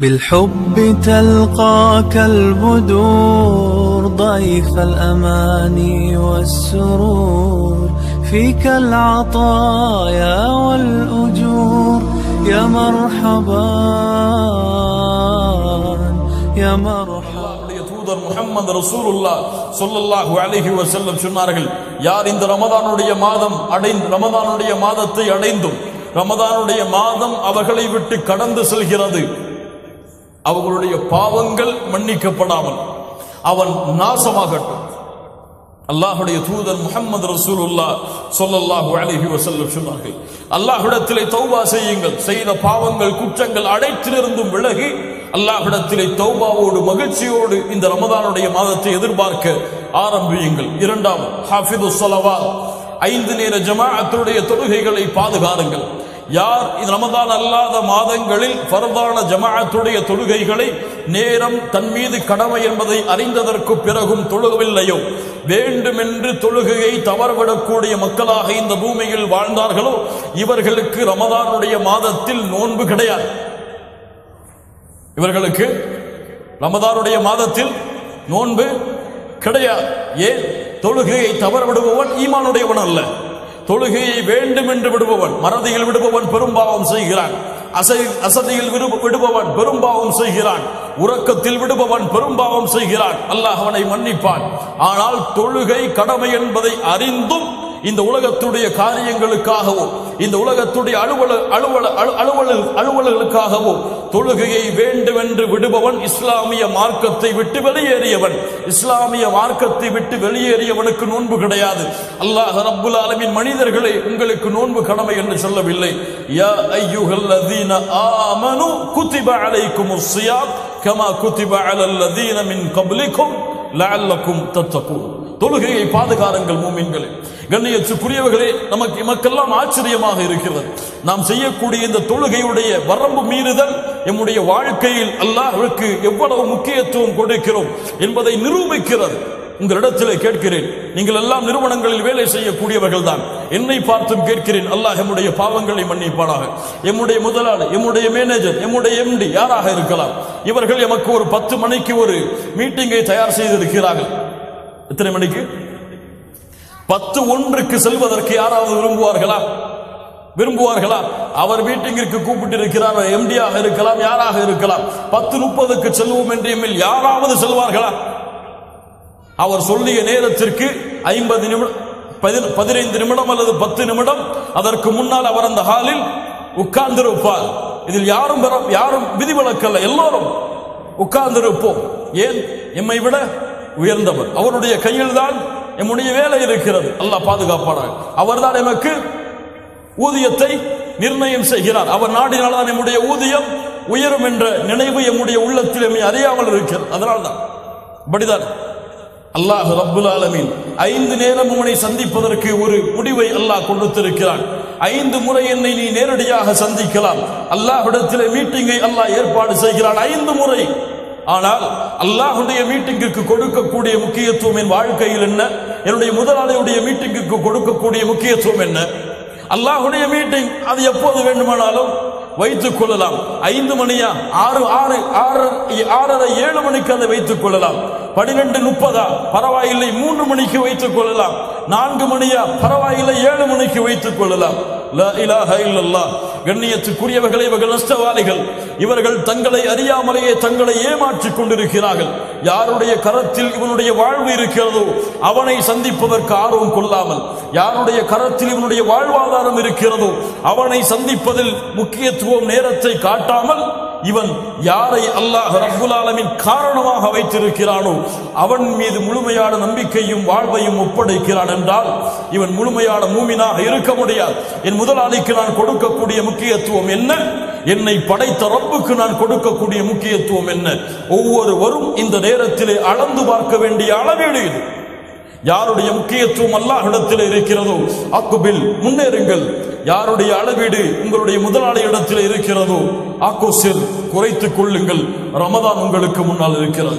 بالحب تلقاك البدور ضيف الأماني والسرور فيك العطايا والأجور يا مرحبا يا مرحبا அல்லாஹ்வுடைய தூதர் முஹம்மது ரசூலுல்லா ஸல்லல்லாஹு அலைஹி வஸல்லம் சொன்னார்கள் யார் இந்த ரமதானுடைய மாதம் அடைந்து ரமதானுடைய மாதத்தை அடைந்தும் ரமதானுடைய மாதம் அவர்களை விட்டு கடந்து செல்கிறது அவர்களுடைய பாவங்கள் மன்னிக்கப்படாமல் அவன் நாசமாகட்டும். அல்லாஹுடைய தூதர் முகமது ரசூலுல்லா சொல்லல்லாஹு அலைஹி வசல்லம் சொன்னார்கள் அல்லாஹுடத்திலே தௌபா செய்யுங்கள். செய்த பாவங்கள் குற்றங்கள் அனைத்திலிருந்தும் விலகி அல்லாஹிடத்திலே தௌபாவோடு மகிழ்ச்சியோடு இந்த ரமதானுடைய மாதத்தை எதிர்பார்க்க ஆரம்பியுங்கள். இரண்டாம் ஹாஃபிது சொலவா ஐந்து நேர ஜமாஅத்துடைய தொழுகைகளை பாதுகாருங்கள். யார் ரமதான் அல்லாத மாதங்களில் பரதான ஜமாஅத்துடைய தொழுகைகளை நேரம் தன் மீது கடமை என்பதை அறிந்ததற்கு பிறகும் தொழுகவில்லையோ? வேண்டுமென்று தொழுகையை தவறவிடக்கூடிய மக்களாக இந்த பூமியில் வாழ்ந்தார்களோ? இவர்களுக்கு ரமதானுடைய மாதத்தில் நோன்பு கிடையாது. இவர்களுக்கு ரமதானுடைய மாதத்தில் நோன்பு கிடையாது. ஏன்? தொழுகையை தவறவிடுபவன் ஈமானுடையவன் அல்ல. தொழுகையை வேண்டும் என்று விடுபவன் மறதியில் விடுபவன் பெரும்பாவம் செய்கிறான். அசை அசதியில் விடு- விடுபவன் பெரும்பாவம் செய்கிறான். உறக்கத்தில் விடுபவன் பெரும்பாவம் செய்கிறான். அல்லாஹ் அவனை மன்னிப்பான். ஆனால் தொழுகை கடமை என்பதை அறிந்தும் இந்த உலகத்துடைய காரியங்களுக்காகவோ இந்த உலகத்துடைய அலுவல அலுவல அலு- அலுவலர் அலுவலர்களுக்காகவோ தொழுகையை வேண்டுமென்று விடுபவன் இஸ்லாமிய மார்க்கத்தை விட்டு வெளியேறியவன். இஸ்லாமிய மார்க்கத்தை விட்டு வெளியேறியவனுக்கு நோன்பு கிடையாது. அல்லாஹ் ரப்புல் ஆலமின் மனிதர்களே உங்களுக்கு நோன்பு கடமை என்று சொல்லவில்லை. யா அய்யுஹல்லதீன ஆமனு குத்திப அலைக்கும் ஸியாம் கமா குத்திப அலல் லதீன மின் கபலிக்கும் லஅல்லக்கும் தத்தகூன் தொழுகையை பாதுகாருங்கள் மூமின்களே. கண்ணியத்துக்குரியவர்களே நமக்கு நமக்கெல்லாம் ஆச்சரியமாக இருக்கிறது. நாம் செய்யக்கூடிய இந்த தொழுகையுடைய வரம்பு மீறுதல் எம்முடைய வாழ்க்கையில் அல்லாஹ்வுக்கு எவ்வளவு முக்கியத்துவம் கொடுக்கிறோம் என்பதை நிரூபிக்கிறது. உங்களிடத்தில் கேட்கிறேன் நீங்கள் எல்லாம் நிறுவனங்களில் வேலை செய்யக்கூடியவர்கள் தான் என்னை பார்த்தும் கேட்கிறேன் அல்லாஹ் எம்முடைய பாவங்களை மன்னிப்பானாக. எம்முடைய முதலாளி எம்முடைய மேனேஜர் எம்முடைய எம்டி யாராக இருக்கலாம். இவர்கள் எமக்கு ஒரு பத்து மணிக்கு ஒரு மீட்டிங்கை தயார் செய்திருக்கிறார்கள். எத்தனை மணிக்கு? பத்து ஒன்றுக்கு செல்வதற்கு யாராவது விரும்புவார்களா? விரும்புவார்களா? அவர் மீட்டிங்கிற்கு கூப்பிட்டு இருக்கிறார் எம்டியாக இருக்கலாம் யாராக இருக்கலாம். பத்து முப்பதுக்கு செல்வோம் என்று எம்மில் யாராவது செல்வார்களா? அவர் சொல்லிய நேரத்திற்கு ஐம்பது நிமிடம் பதின- பதினைந்து நிமிடம் அல்லது பத்து நிமிடம் அதற்கு முன்னால் அவர் அந்த ஹாலில் உட்கார்ந்திருப்பார். இதில் யாரும் யாரும் விதிவிலக்கல்ல எல்லோரும் உட்கார்ந்திருப்போம். ஏன்? எம்மை விட உயர்ந்தவர். அவருடைய கையில் தான் எம்முடைய வேலை இருக்கிறது. அல்லாஹ் பாதுகாப்பானார் அவர்தான் எமக்கு ஊதியத்தை நிர்ணயம் செய்கிறார். அவர் நாடினால்தான் நம்முடைய ஊதியம் உயரும் என்ற நினைவு எம்முடைய உள்ளத்தில் எம்மை அறியாமல் இருக்கிறது. அதனால்தான். அப்படிதான் அல்லாஹ் ரப்புல் ஆலமீன் ஐந்து நேரம் உன்னை சந்திப்பதற்கு ஒரு முடிவை அல்லாஹ் கொடுத்திருக்கிறான். ஐந்து முறை என்னை நீ நேரடியாக சந்திக்கலாம். அல்லாஹ்விடத்திலே மீட்டிங்கை அல்லாஹ் ஏற்பாடு செய்கிறான். ஐந்து முறை. ஆனால் அல்லாஹுடைய மீட்டிங்கிற்கு கொடுக்கக்கூடிய முக்கியத்துவம் என் வாழ்க்கையில் என்ன? என்னுடைய முதலாளியுடைய மீட்டிங்குக்கு கொடுக்கக்கூடிய முக்கியத்துவம் என்ன? அல்லாஹுடைய மீட்டிங் அது எப்போது வேண்டுமானாலும் வைத்துக் கொள்ளலாம். ஐந்து மணியா? ஆறு ஆறு ஆறு ஆறரை ஏழு மணிக்கு அதை வைத்துக் கொள்ளலாம். பனிரெண்டு முப்பதா? பரவாயில்லை மூன்று மணிக்கு வைத்துக் கொள்ளலாம். நான்கு மணியா? பரவாயில்லை ஏழு மணிக்கு வைத்துக் கொள்ளலாம். கண்ணியத்துக்குரியவர்களே இவர்கள் நஷ்டவாளிகள். இவர்கள் தங்களை அறியாமலேயே தங்களை ஏமாற்றிக் கொண்டிருக்கிறார்கள். யாருடைய கரத்தில் இவனுடைய வாழ்வு இருக்கிறதோ அவனை சந்திப்பதற்கு ஆர்வம் கொள்ளாமல். யாருடைய கரத்தில் இவனுடைய வாழ்வாதாரம் இருக்கிறதோ அவனை சந்திப்பதில் முக்கியத்துவம் நேரத்தை காட்டாமல் இவன் யாரை அல்லாஹ் ரப்புல் ஆலமின் காரணமாக வைத்திருக்கிறானோ அவன் மீது முழுமையான நம்பிக்கையும் வாழ்வையும் ஒப்படைக்கிறான் என்றால் இவன் முழுமையான மூமினாக இருக்க முடியாது. என் முதலாளிக்கு நான் கொடுக்கக்கூடிய முக்கியத்துவம் என்ன? என்னை படைத்த ரப்புக்கு நான் கொடுக்கக்கூடிய முக்கியத்துவம் என்ன? ஒவ்வொருவரும் இந்த நேரத்திலே அளந்து பார்க்க வேண்டிய அளவீடு இது. யாருடைய முக்கியத்துவம் அல்லாஹிடத்தில் இருக்கிறதோ அக்குபில் முன்னேறுங்கள். யாருடைய அளவீடு உங்களுடைய முதலாளி இடத்தில் இருக்கிறதோ ஆக்கோசில் குறைத்துக் கொள்ளுங்கள். ரமதான் உங்களுக்கு முன்னால் இருக்கிறது